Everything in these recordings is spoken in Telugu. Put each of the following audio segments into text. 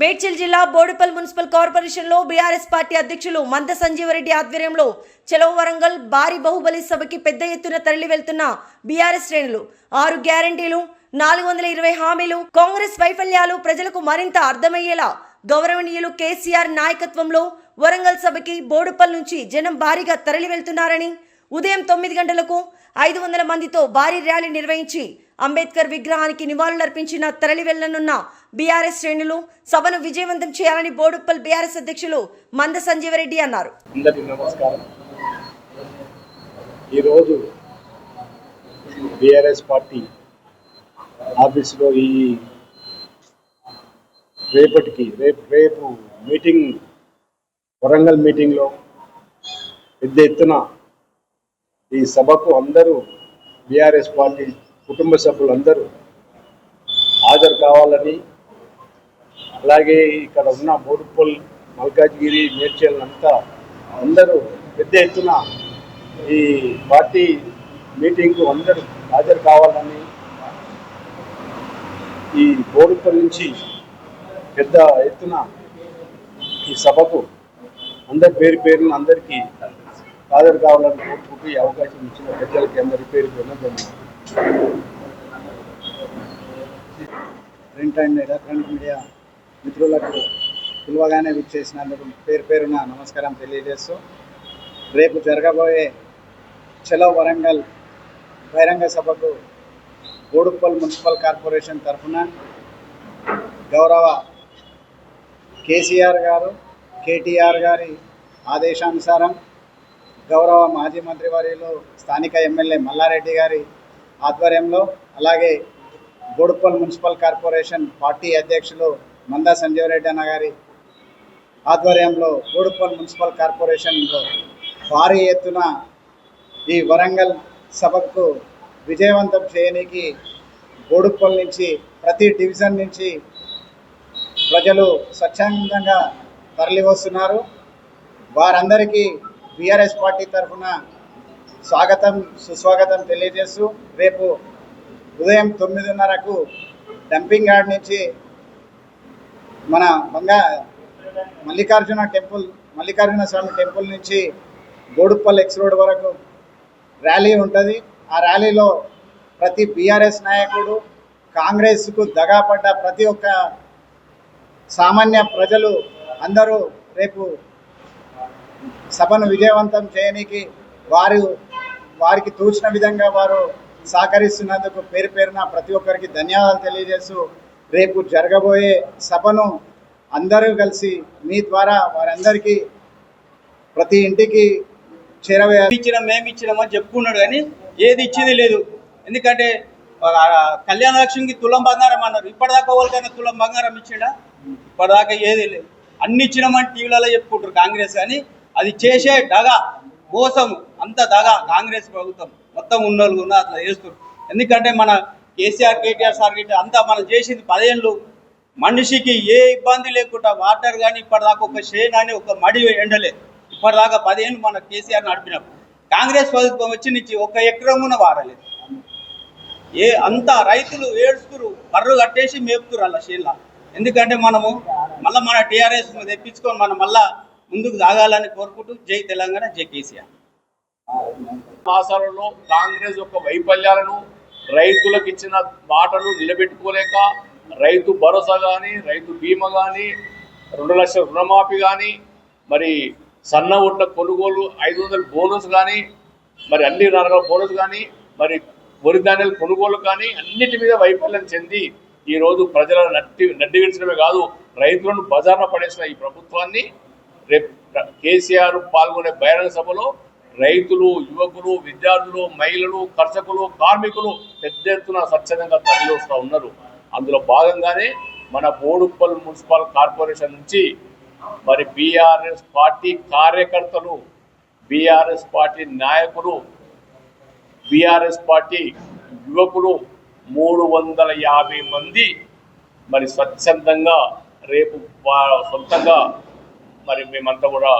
మేడ్చల్ జిల్లా బోడుపల్ మున్సిపల్ కార్పొరేషన్లో బీఆర్ఎస్ పార్టీ అధ్యక్షులు మంద సంజీవరెడ్డి ఆధ్వర్యంలో చెలవు వరంగల్ భారీ బాహుబలి సభకి పెద్ద ఎత్తున తరలి వెళ్తున్న బీఆర్ఎస్ శ్రేణులు. ఆరు గ్యారంటీలు నాలుగు వందల ఇరవై హామీలు కాంగ్రెస్ వైఫల్యాలు ప్రజలకు మరింత అర్థమయ్యేలా గౌరవనీయులు కేసీఆర్ నాయకత్వంలో వరంగల్ సభకి బోడుపల్ నుంచి జనం భారీగా తరలి వెళ్తున్నారని ఉదయం తొమ్మిది గంటలకు ఐదు వందల మందితో భారీ ర్యాలీ నిర్వహించి అంబేద్కర్ విగ్రహానికి నివాళులర్పించిన తరలి వెళ్ళనున్న బీఆర్ఎస్ శ్రేణులు సభను విజయవంతం చేయాలని బోడుప్పల్ బీఆర్ఎస్ అధ్యక్షులు మంద సంజీవరెడ్డి అన్నారు. ఈరోజు బీఆర్ఎస్ పార్టీ ఆఫీసులో ఈ రేపటికి రేపు రేపు మీటింగ్ వరంగల్ మీటింగ్లో పెద్ద ఎత్తున ఈ సభకు అందరూ బీఆర్ఎస్ పార్టీ కుటుంబ సభ్యులందరూ హాజరు కావాలని అలాగే ఇక్కడ ఉన్న బోడుపల్ మల్కాజ్గిరి మేడ్చలంతా అందరూ పెద్ద ఎత్తున ఈ పార్టీ మీటింగ్కు అందరూ హాజరు కావాలని ఈ బోడుపల్ నుంచి పెద్ద ఎత్తున ఈ సభకు అందరి పేరు పేరున అందరికీ హాజరు కావాలని కోరుకుంటూ ఈ అవకాశం ఇచ్చిన పెద్దలకి అందరి పేరు పేరున ప్రింట్ అండ్ ఎలక్ట్రానిక్ మీడియా మిత్రులకు పిలువగానే విచ్చేసినందుకు పేరు పేరున నమస్కారం తెలియజేస్తూ రేపు జరగబోయే చలో వరంగల్ బహిరంగ సభకు బోడుప్పల్ మున్సిపల్ కార్పొరేషన్ తరఫున గౌరవ కేసీఆర్ గారు కేటీఆర్ గారి ఆదేశానుసారం గౌరవ మాజీ మంత్రివర్యులు స్థానిక ఎమ్మెల్యే మల్లారెడ్డి గారి ఆధ్వర్యంలో అలాగే బోడుపల్ మున్సిపల్ కార్పొరేషన్ పార్టీ అధ్యక్షులు మందా సంజీవరెడ్డి అన్న గారి ఆధ్వర్యంలో బోడుపల్ మున్సిపల్ కార్పొరేషన్లో భారీ ఎత్తున ఈ వరంగల్ సభకు విజయవంతం చేయడానికి బోడుప్పల్ నుంచి ప్రతి డివిజన్ నుంచి ప్రజలు స్వచ్ఛందంగా తరలి వస్తున్నారు వారందరికీ బీఆర్ఎస్ పార్టీ తరఫున స్వాగతం సుస్వాగతం తెలియజేస్తూ రేపు ఉదయం తొమ్మిదిన్నరకు డంపింగ్ యార్డ్ నుంచి మన బంగా మల్లికార్జున టెంపుల్ మల్లికార్జున స్వామి టెంపుల్ నుంచి బోడుప్పల్ ఎక్స్ రోడ్ వరకు ర్యాలీ ఉంటుంది. ఆ ర్యాలీలో ప్రతి బీఆర్ఎస్ నాయకుడు కాంగ్రెస్కు దగాపడ్డ ప్రతి ఒక్క సామాన్య ప్రజలు అందరూ రేపు సభను విజయవంతం చేయడానికి వారు వారికి తోచిన విధంగా వారు సహకరిస్తున్నందుకు పేరు పేరున ప్రతి ఒక్కరికి ధన్యవాదాలు తెలియజేస్తూ రేపు జరగబోయే సభను అందరూ కలిసి మీ ద్వారా వారందరికీ ప్రతి ఇంటికి చేరవే ఇచ్చినాం మేము ఇచ్చినామని చెప్పుకున్నాడు కానీ ఏది ఇచ్చేది లేదు. ఎందుకంటే కళ్యాణ లక్ష్మికి తులం బంగారం అన్నారు. ఇప్పటిదాకా వాళ్ళకైనా తులం బంగారం ఇచ్చిండా? ఇప్పటిదాకా ఏది లేదు. అన్ని ఇచ్చినామని టీవీలలో చెప్పుకుంటారు కాంగ్రెస్ కానీ అది చేసే దగ మోసం అంత దగ కాంగ్రెస్ ప్రభుత్వం. మొత్తం ఉన్నోళ్ళు ఉన్న అట్లా చేస్తారు ఎందుకంటే మన కేసీఆర్ కేటీఆర్ సార్ గిట్ట అంతా మనం చేసింది పదేళ్ళు. మనిషికి ఏ ఇబ్బంది లేకుండా వాటర్ కానీ ఇప్పటిదాకా ఒక షేన్ అని ఒక మడి ఎండలే. ఇప్పటిదాకా పదేళ్ళు మన కేసీఆర్ నడిపినాం. కాంగ్రెస్ ప్రభుత్వం వచ్చి నుంచి ఒక ఎకరమున వాడలేదు. ఏ అంతా రైతులు ఏడుస్తురు బర్రు కట్టేసి మేపుతురు అలా షేన్లా ఎందుకంటే మనము మళ్ళీ మన టీఆర్ఎస్ తెప్పించుకొని మనం మళ్ళీ ముందుకు సాగాలని కోరుకుంటూ జై తెలంగాణ జై కేసీఆర్. మాసాలలో కాంగ్రెస్ యొక్క వైఫల్యాలను రైతులకు ఇచ్చిన మాటలు నిలబెట్టుకోలేక రైతు భరోసా కానీ రైతు బీమా కానీ రెండు లక్షల రుణమాఫీ కానీ మరి సన్న ఓట్ల కొనుగోలు ఐదు వందల బోనస్ కానీ మరి అన్ని రకాల బోనస్ కానీ మరి వరి ధాన్యాల కొనుగోలు కానీ అన్నిటి మీద వైఫల్యం చెంది ఈరోజు ప్రజలను నట్టి నడ్డి విడిచడమే కాదు రైతులను బజార్న పడేసిన ఈ ప్రభుత్వాన్ని రేపు కేసీఆర్ పాల్గొనే బహిరంగ సభలో రైతులు యువకులు విద్యార్థులు మహిళలు కర్షకులు కార్మికులు పెద్ద ఎత్తున స్వచ్ఛందంగా తరలిస్తూ ఉన్నారు. అందులో భాగంగానే మన బోడుప్పల్ మున్సిపల్ కార్పొరేషన్ నుంచి మరి బీఆర్ఎస్ పార్టీ కార్యకర్తలు బీఆర్ఎస్ పార్టీ నాయకులు బీఆర్ఎస్ పార్టీ యువకులు మూడు వందల యాభై మంది మరి స్వచ్ఛందంగా రేపు సొంతంగా మరి మేమంతా కూడా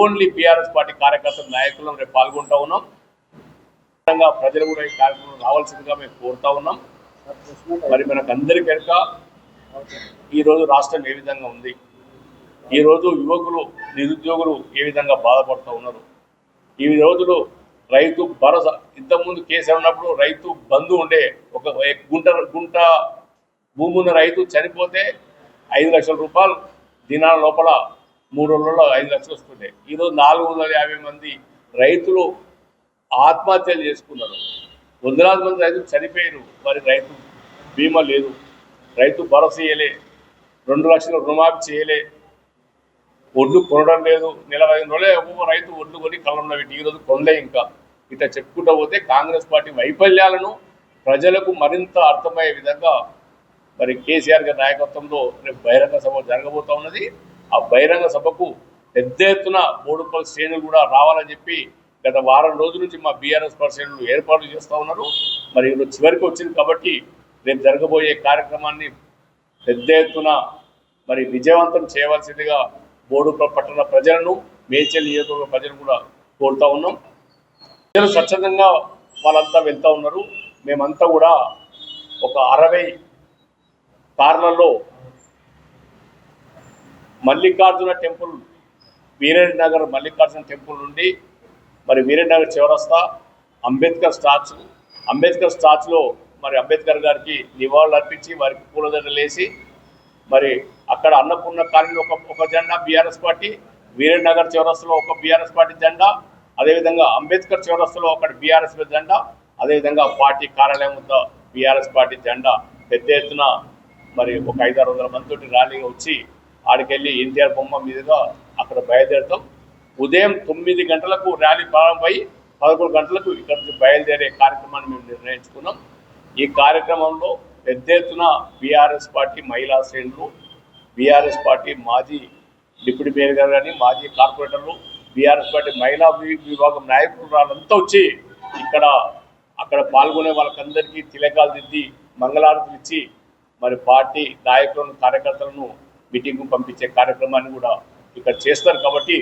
ఓన్లీ బీఆర్ఎస్ పార్టీ కార్యకర్తల నాయకులు రేపు పాల్గొంటా ఉన్నాం. విధంగా ప్రజలు కూడా ఈ కార్యక్రమం రావాల్సిందిగా మేము కోరుతా ఉన్నాం. మరి మనకు అందరి కనుక ఈరోజు రాష్ట్రం ఏ విధంగా ఉంది? ఈరోజు యువకులు నిరుద్యోగులు ఏ విధంగా బాధపడుతూ ఉన్నారు? ఈ రోజులు రైతు భరోసా ఇంతకుముందు కేసీఆర్ ఉన్నప్పుడు రైతు బంధు ఉండే ఒక గుంట గుంట భూమి ఉన్న రైతు చనిపోతే ఐదు లక్షల రూపాయలు దినాల లోపల మూడు రోజుల్లో ఐదు లక్షలు వస్తుండే. ఈరోజు నాలుగు వందల యాభై మంది రైతులు ఆత్మహత్యలు చేసుకున్నారు. వందలాది మంది రైతులు చనిపోయారు. మరి రైతు బీమా లేదు. రైతు భరోసా చేయలే రెండు లక్షల రుణమాఫీ చేయలే. ఒడ్లు కొనడం లేదు. నెల ఐదు రోజులే ఒక్కొక్క రైతు ఒడ్లు కొని కళ్ళంలో పెట్టి ఈరోజు కొనలే ఇంకా. ఇట్లా చెప్పుకుంటూ పోతే కాంగ్రెస్ పార్టీ వైఫల్యాలను ప్రజలకు మరింత అర్థమయ్యే విధంగా మరి కేసీఆర్ గారి నాయకత్వంలో రేపు బహిరంగ సభ జరగబోతా ఉన్నది. ఆ బహిరంగ సభకు పెద్ద ఎత్తున బోడుపల్లి శ్రేణులు కూడా రావాలని చెప్పి గత వారం రోజుల నుంచి మా బీఆర్ఎస్ శ్రేణులు ఏర్పాట్లు చేస్తూ ఉన్నారు. మరి ఈరోజు చివరికి వచ్చింది కాబట్టి రేపు జరగబోయే కార్యక్రమాన్ని పెద్ద ఎత్తున మరి విజయవంతం చేయవలసిందిగా బోడుప పట్టణ ప్రజలను మేడ్చల్ నియోజకవర్గ ప్రజలు కూడా కోరుతా ఉన్నాం. ప్రజలు స్వచ్ఛందంగా వాళ్ళంతా వెళ్తూ ఉన్నారు. మేమంతా కూడా ఒక అరవై కార్లలో మల్లికార్జున టెంపుల్ వీరేంద్రనగర్ మల్లికార్జున టెంపుల్ నుండి మరి వీరేంద్రనగర్ చివరస్తా అంబేద్కర్ స్టాచ్యూ. అంబేద్కర్ స్టాచ్యూలో మరి అంబేద్కర్ గారికి నివాళులు అర్పించి వారికి పూలదండలేసి మరి అక్కడ అన్నపూర్ణ కాలనీ ఒక ఒక జెండా బీఆర్ఎస్ పార్టీ వీరేంద్రనగర్ చివరస్తులో ఒక బీఆర్ఎస్ పార్టీ జెండా అదేవిధంగా అంబేద్కర్ చివరస్తులో ఒకటి బీఆర్ఎస్ జెండా అదేవిధంగా పార్టీ కార్యాలయం వద్ద బీఆర్ఎస్ పార్టీ జెండా పెద్ద ఎత్తున మరి ఒక ఐదారు వందల మందితోటి ర్యాలీగా వచ్చి ఆడికెళ్ళి ఎన్టీఆర్ బొమ్మ మీదుగా అక్కడ బయలుదేరుతాం. ఉదయం తొమ్మిది గంటలకు ర్యాలీ ప్రారంభమై పదకొండు గంటలకు ఇక్కడ నుంచి బయలుదేరే కార్యక్రమాన్ని మేము నిర్ణయించుకున్నాం. ఈ కార్యక్రమంలో పెద్ద ఎత్తున బీఆర్ఎస్ పార్టీ మహిళా శ్రేణులు బీఆర్ఎస్ పార్టీ మాజీ డిప్యూటీ మేయర్ గారు కానీ మాజీ కార్పొరేటర్లు బీఆర్ఎస్ పార్టీ మహిళా వి- విభాగం నాయకురాలంతా వచ్చి ఇక్కడ అక్కడ పాల్గొనే వాళ్ళకందరికీ తిలకాలు దిద్ది మంగళారతులు ఇచ్చి మరి పార్టీ నాయకులను కార్యకర్తలను మీటింగ్ పంపించే కార్యక్రమాన్ని కూడా ఇక్కడ చేస్తారు కాబట్టి